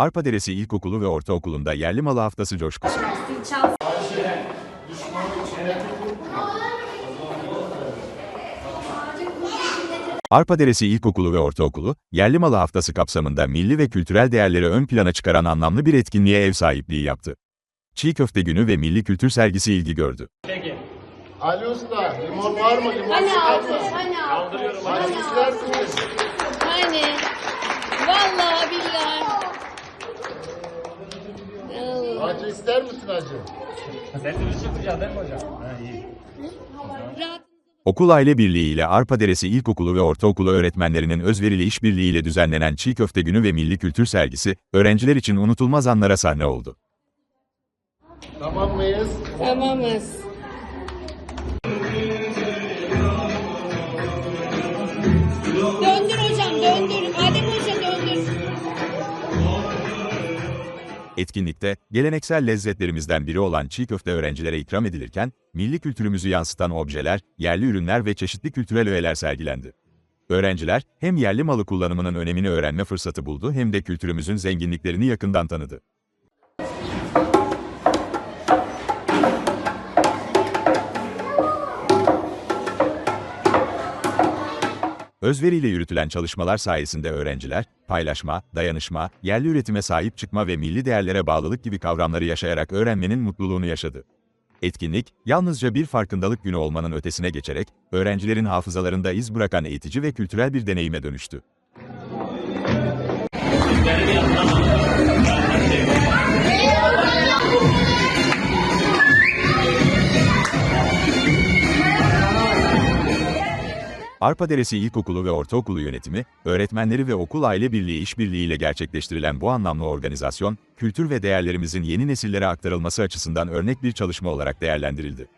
Arpaderesi İlkokulu ve Ortaokulu'nda yerli malı haftası coşkusu. Arpaderesi İlkokulu ve Ortaokulu, yerli malı haftası kapsamında milli ve kültürel değerleri ön plana çıkaran anlamlı bir etkinliğe ev sahipliği yaptı. Çiğ köfte günü ve milli kültür sergisi ilgi gördü. Ali Usta, limon var mı? Limon Hani sıkar aldın, mı? hani aldın. Hani ister misiniz? Hani. İster misin acı? Sesimiz çıkmayacak değil mi hocam? Ha iyi. Okul Aile Birliği ile Arpaderesi İlkokulu ve Ortaokulu öğretmenlerinin özverili işbirliğiyle düzenlenen Çiğ Köfte Günü ve Milli Kültür Sergisi, öğrenciler için unutulmaz anlara sahne oldu. Tamam mıyız? Tamamız. Etkinlikte, geleneksel lezzetlerimizden biri olan çiğ köfte öğrencilere ikram edilirken, milli kültürümüzü yansıtan objeler, yerli ürünler ve çeşitli kültürel öğeler sergilendi. Öğrenciler, hem yerli malı kullanımının önemini öğrenme fırsatı buldu hem de kültürümüzün zenginliklerini yakından tanıdı. Özveriyle yürütülen çalışmalar sayesinde öğrenciler, paylaşma, dayanışma, yerli üretime sahip çıkma ve milli değerlere bağlılık gibi kavramları yaşayarak öğrenmenin mutluluğunu yaşadı. Etkinlik, yalnızca bir farkındalık günü olmanın ötesine geçerek, öğrencilerin hafızalarında iz bırakan eğitici ve kültürel bir deneyime dönüştü. Arpaderesi İlkokulu ve Ortaokulu yönetimi, öğretmenleri ve okul aile birliği işbirliğiyle gerçekleştirilen bu anlamlı organizasyon, kültür ve değerlerimizin yeni nesillere aktarılması açısından örnek bir çalışma olarak değerlendirildi.